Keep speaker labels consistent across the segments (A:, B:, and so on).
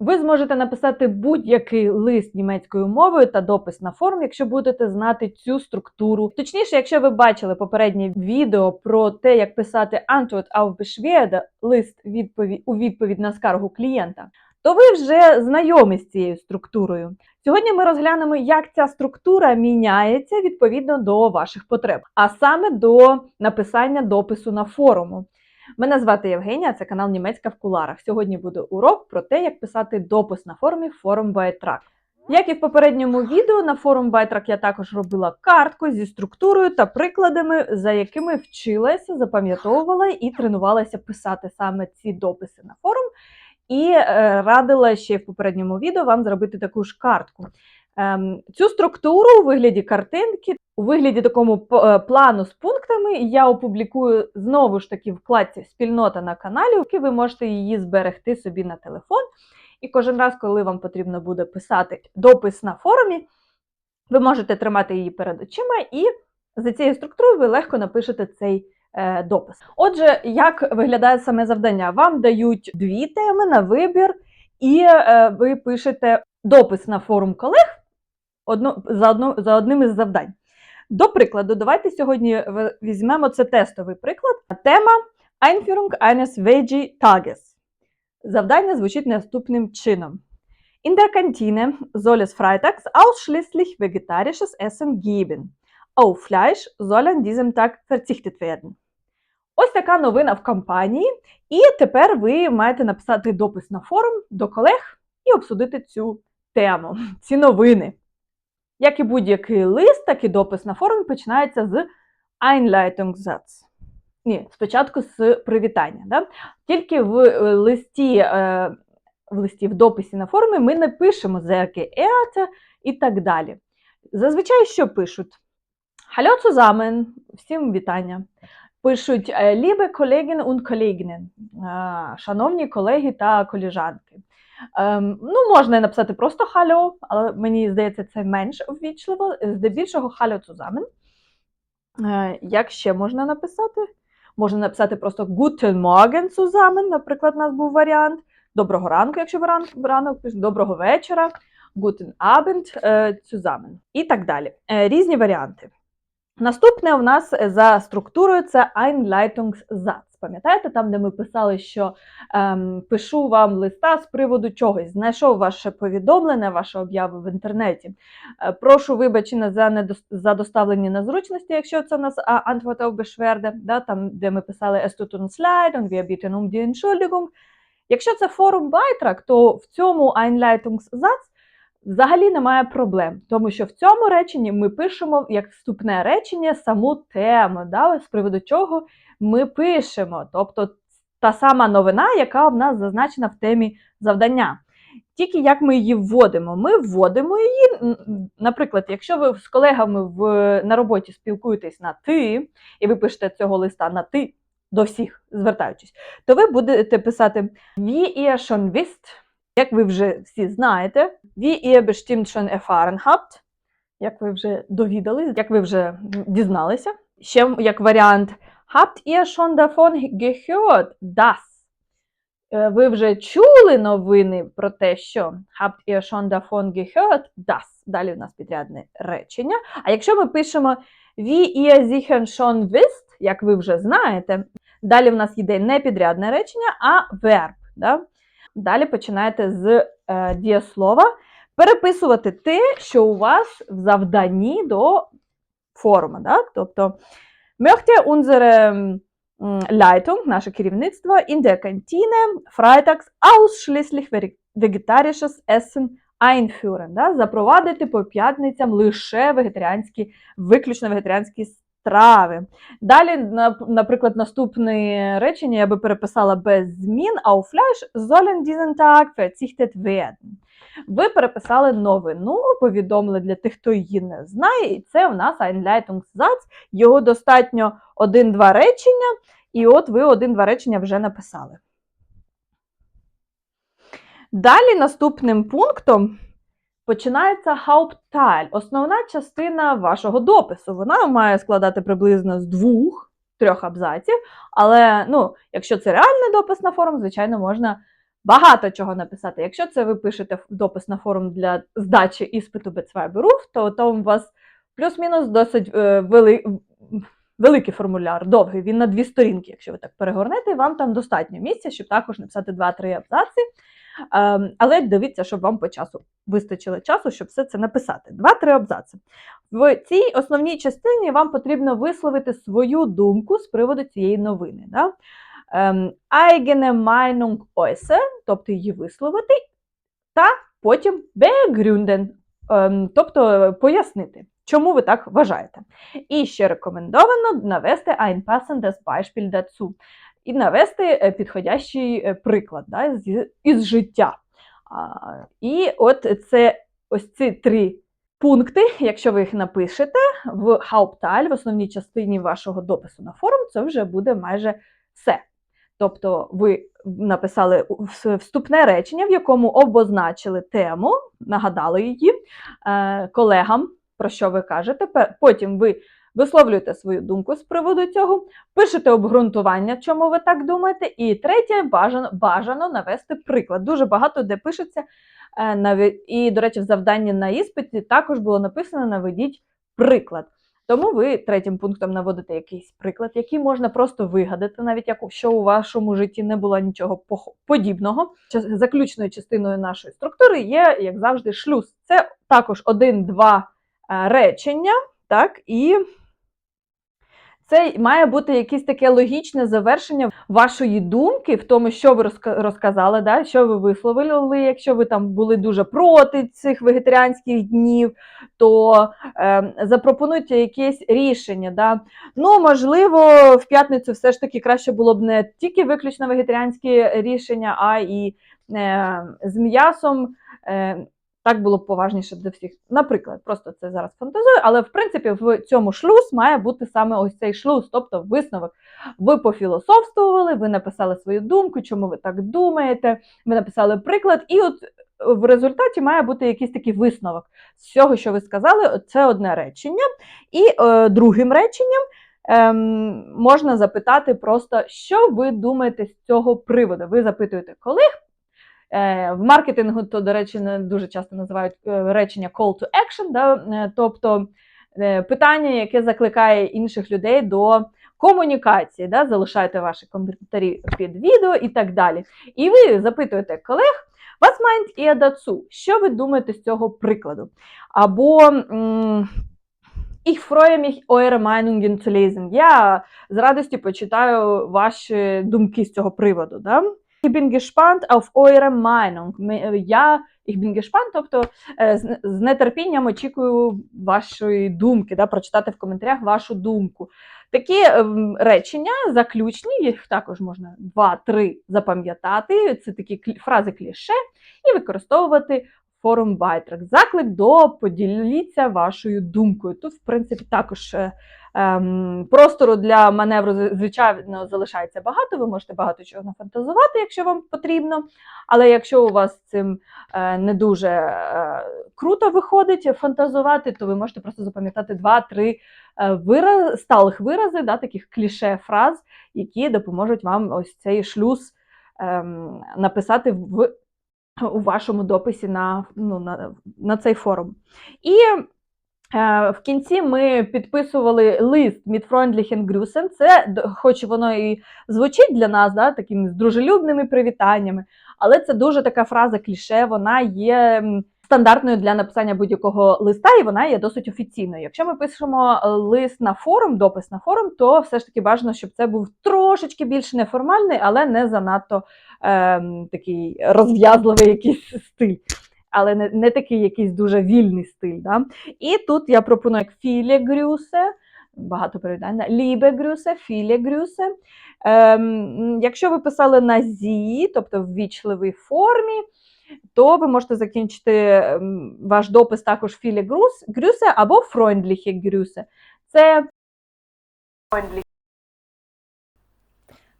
A: Ви зможете написати будь-який лист німецькою мовою та допис на форум, якщо будете знати цю структуру. Точніше, якщо ви бачили попереднє відео про те, як писати Antwort auf Beschwerde, лист відповідь у відповідь на скаргу клієнта, то ви вже знайомі з цією структурою. Сьогодні ми розглянемо, як ця структура міняється відповідно до ваших потреб, а саме до написання допису на форуму. Мене звати Євгенія, це канал Німецька в куларах. Сьогодні буде урок про те, як писати допис на форумі Forum Beitrag. Як і в попередньому відео, на форум Beitrag я також робила картку зі структурою та прикладами, за якими вчилася, запам'ятовувала і тренувалася писати саме ці дописи на форум. І е, радила ще в попередньому відео вам зробити таку ж картку. Ем, цю структуру у вигляді картинки, у вигляді такому е, плану з пунктами я опублікую знову ж таки вкладці Спільнота на каналі, які ви можете її зберегти собі на телефон. І кожен раз, коли вам потрібно буде писати допис на форумі, ви можете тримати її перед очима, і за цією структурою ви легко напишете цей е, допис. Отже, як виглядає саме завдання? Вам дають дві теми на вибір, і е, ви пишете допис на форум колег одно, за, одно, за одним із завдань. До прикладу, давайте сьогодні візьмемо це тестовий приклад. Тема Einführung eines Veggie-Tages. Завдання звучить наступним чином. In der Kantine soll es freitags ausschließlich vegetarisches Essen geben. Auf Fleisch soll an diesem Tag verzichtet werden. Ось така новина в кампанії. І тепер ви маєте написати допис на форум до колег і обсудити цю тему, ці новини. Як і будь-який лист, так і допис на форумі починається з Einleitungssatz. Ні, спочатку з привітання. Да? Тільки в е, листі, е, в листі в дописі на форумі ми не пишемо «Sehr geehrte» і так далі. Зазвичай що пишуть? Hallo zusammen, всім вітання. Пишуть Liebe Kolleginnen und Kollegen, шановні колеги та коліжанки. Ем, ну, можна написати просто халю, але мені здається, це менш ввічливо. Здебільшого халю zusammen. Е, як ще можна написати? Можна написати просто Guten Morgen zusammen, наприклад, у нас був варіант. Доброго ранку, якщо ви ран- ранок пишете, доброго вечора, Guten Abend е, zusammen і так далі. Е, Різні варіанти. Наступне у нас е, за структурою це Einleitungssatz. Пам'ятаєте, там, де ми писали, що ем, пишу вам листа з приводу чогось, знайшов ваше повідомлення, вашу об'яву в інтернеті. Е, прошу вибачення за недос- за доставлені незручності, якщо це у нас Antwort auf Beschwerde, да, там, де ми писали Es tut uns und wir bitten um die Entschuldigung. Якщо це форум Beitrag, то в цьому Einleitungssatz взагалі немає проблем, тому що в цьому реченні ми пишемо як вступне речення саму тему, да, з приводу чого ми пишемо. Тобто та сама новина, яка в нас зазначена в темі завдання. Тільки як ми її вводимо? Ми вводимо її, наприклад, якщо ви з колегами в, на роботі спілкуєтесь на ти, і ви пишете цього листа на ти до всіх, звертаючись, то ви будете писати Wie ihr schon wisst, як ви вже всі знаєте, wie ihr bestimmt schon erfahren habt, як ви вже довідались, як ви вже дізналися. Ще як варіант Habt ihr schon davon gehört, dass? Ви вже чули новини про те, що Habt ihr schon davon gehört, dass? Далі у нас підрядне речення. А якщо ми пишемо Wie ihr sicher schon wisst, як ви вже знаєте, далі в нас йде не підрядне речення, а верб. Да? Далі починаєте з е, дієслова переписувати те, що у вас в завданні до форуму. Да? Тобто, möchte unsere Leitung, наше керівництво, in der Kantine freitags ausschließlich vegetarisches Essen einführen. Да? Запровадити по п'ятницям лише вегетаріанські, виключно вегетаріанські страви. Далі, наприклад, наступне речення я би переписала без змін, auf Fleisch sollen diesen Tag verzichtet werden. Ви переписали новину, повідомили для тих, хто її не знає, і це у нас Einleitungssatz. Його достатньо один-два речення, і от ви один-два речення вже написали. Далі наступним пунктом починається Hauptteil, основна частина вашого допису. Вона має складати приблизно з двох, трьох абзаців, але ну, якщо це реальний допис на форум, звичайно, можна багато чого написати. Якщо це ви пишете допис на форум для здачі іспиту Бецвайберу, то там у вас плюс-мінус досить е, вели... великий формуляр, довгий, він на дві сторінки. Якщо ви так перегорнете, вам там достатньо місця, щоб також написати 2-3 абзаці. Ем, але дивіться, щоб вам по часу вистачило часу, щоб все це написати. Два-три абзаци. В цій основній частині вам потрібно висловити свою думку з приводу цієї новини. Да? Ем, Eigene Meinung äußern, тобто її висловити, та потім begründen, ем, тобто пояснити, чому ви так вважаєте. І ще рекомендовано навести ein passendes Beispiel dazu і навести е, підходящий е, приклад да, з, із життя. А, і от це ось ці три пункти, якщо ви їх напишете в Hauptteil, в основній частині вашого допису на форум, це вже буде майже все. Тобто ви написали вступне речення, в якому обозначили тему, нагадали її е, колегам, про що ви кажете. Потім ви висловлюєте свою думку з приводу цього, пишете обґрунтування, чому ви так думаєте. І третє, бажано, бажано навести приклад. Дуже багато де пишеться. е, І, до речі, в завданні на іспиті також було написано наведіть приклад. Тому ви третім пунктом наводите якийсь приклад, який можна просто вигадати, навіть якщо у вашому житті не було нічого подібного. Заключною частиною нашої структури є, як завжди, шлюз. Це також один-два е, речення, так, і це має бути якесь таке логічне завершення вашої думки в тому, що ви розка- розказали, да? що ви висловили. Якщо ви там були дуже проти цих вегетаріанських днів, то е, запропонуйте якесь рішення. Да? Ну, можливо, в п'ятницю все ж таки краще було б не тільки виключно вегетаріанські рішення, а і е, з м'ясом. Е, так було б поважніше для всіх. Наприклад, просто це зараз фантазую, але в принципі в цьому шлюз має бути саме ось цей шлюз, тобто висновок. Ви пофілософствували, ви написали свою думку, чому ви так думаєте, ви написали приклад, і от в результаті має бути якийсь такий висновок з всього, що ви сказали, це одне речення. І е, другим реченням ем, можна запитати просто, що ви думаєте з цього приводу. Ви запитуєте колег. Е, В маркетингу, то, до речі, не дуже часто називають е, речення call to action, да? е, тобто питання, яке закликає інших людей до комунікації. Да? Залишайте ваші коментарі під відео і так далі. І ви запитуєте колег, Was meint ihr dazu? Що ви думаєте з цього прикладу? Або Ich freue mich, eure Meinungen zu lesen. Я з радістю почитаю ваші думки з цього приводу. Да? Ich bin gespannt auf eure Meinung. Я ich bin gespannt, тобто е, з нетерпінням очікую вашої думки, да, прочитати в коментарях вашу думку. Такі ем, речення заключні, їх також можна два-три запам'ятати. Це такі фрази кліше, і використовувати форум Байтрек. Заклик до поділіться вашою думкою. Тут, в принципі, також е, ем, простору для маневру звичайно залишається багато. Ви можете багато чого нафантазувати, якщо вам потрібно. Але якщо у вас цим е, не дуже е, круто виходить фантазувати, то ви можете просто запам'ятати два-три е, вираз, сталих вирази, да, таких кліше фраз, які допоможуть вам ось цей шлюз ем, написати в, у вашому дописі на, ну, на, на цей форум. І Е, В кінці ми підписували лист Мітфройндліхен Грюсен. Це, хоч воно і звучить для нас, да, такими дружелюбними привітаннями, але це дуже така фраза кліше, вона є стандартною для написання будь-якого листа, і вона є досить офіційною. Якщо ми пишемо е, лист на форум, допис на форум, то все ж таки бажано, щоб це був трошечки більш неформальний, але не занадто ем, такий розв'язливий якийсь стиль. Але не, не такий якийсь дуже вільний стиль. Да? І тут я пропоную як філе грюсе, багато привітань, лібе грюсе, філе грюсе. Ем, якщо ви писали на зі, тобто в вічливій формі, то ви можете закінчити ем, ваш допис також грюс- грюсе або фройндліхе грюсе. Це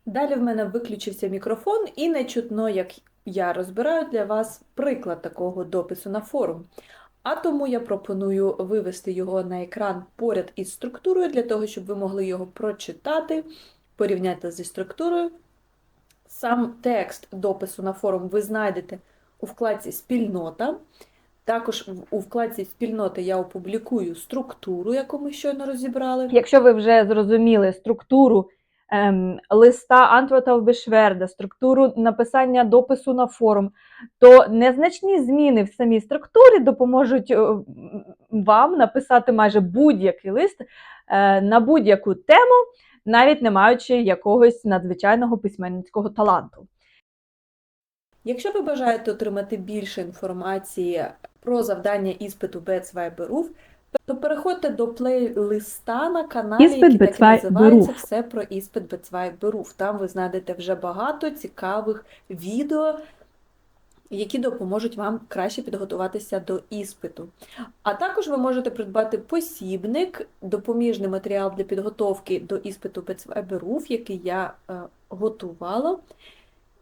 B: Далі в мене виключився мікрофон і не чутно, як я розбираю для вас приклад такого допису на форум. А тому я пропоную вивести його на екран поряд із структурою, для того, щоб ви могли його прочитати, порівняти зі структурою Сам текст допису на форум ви знайдете у вкладці Спільнота. Також у вкладці Спільнота я опублікую структуру, яку ми щойно розібрали.
A: Якщо ви вже зрозуміли структуру ем, листа Антворта в Бешверда, структуру написання допису на форум, то незначні зміни в самій структурі допоможуть е, вам написати майже будь-який лист е, на будь-яку тему, навіть не маючи якогось надзвичайного письменницького таланту.
B: Якщо ви бажаєте отримати більше інформації про завдання іспиту B2 Beruf, то переходьте до плейлиста на каналі,
A: Іспит
B: який так і називається Все про іспит B2 Beruf. Там ви знайдете вже багато цікавих відео, які допоможуть вам краще підготуватися до іспиту. А також ви можете придбати посібник, допоміжний матеріал для підготовки до іспиту B2 який я е, готувала.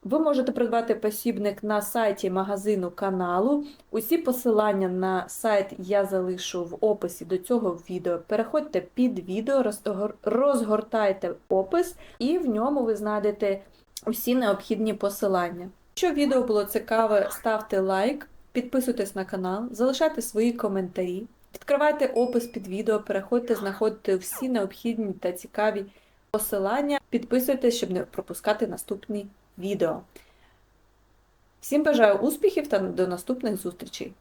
B: Ви можете придбати посібник на сайті магазину каналу. Усі посилання на сайт я залишу в описі до цього відео. Переходьте під відео, розгортайте опис, і в ньому ви знайдете усі необхідні посилання. Якщо відео було цікаве, ставте лайк, підписуйтесь на канал, залишайте свої коментарі, відкривайте опис під відео, переходьте, знаходьте всі необхідні та цікаві посилання. Підписуйтесь, щоб не пропускати наступні відео. Всім бажаю успіхів та до наступних зустрічей!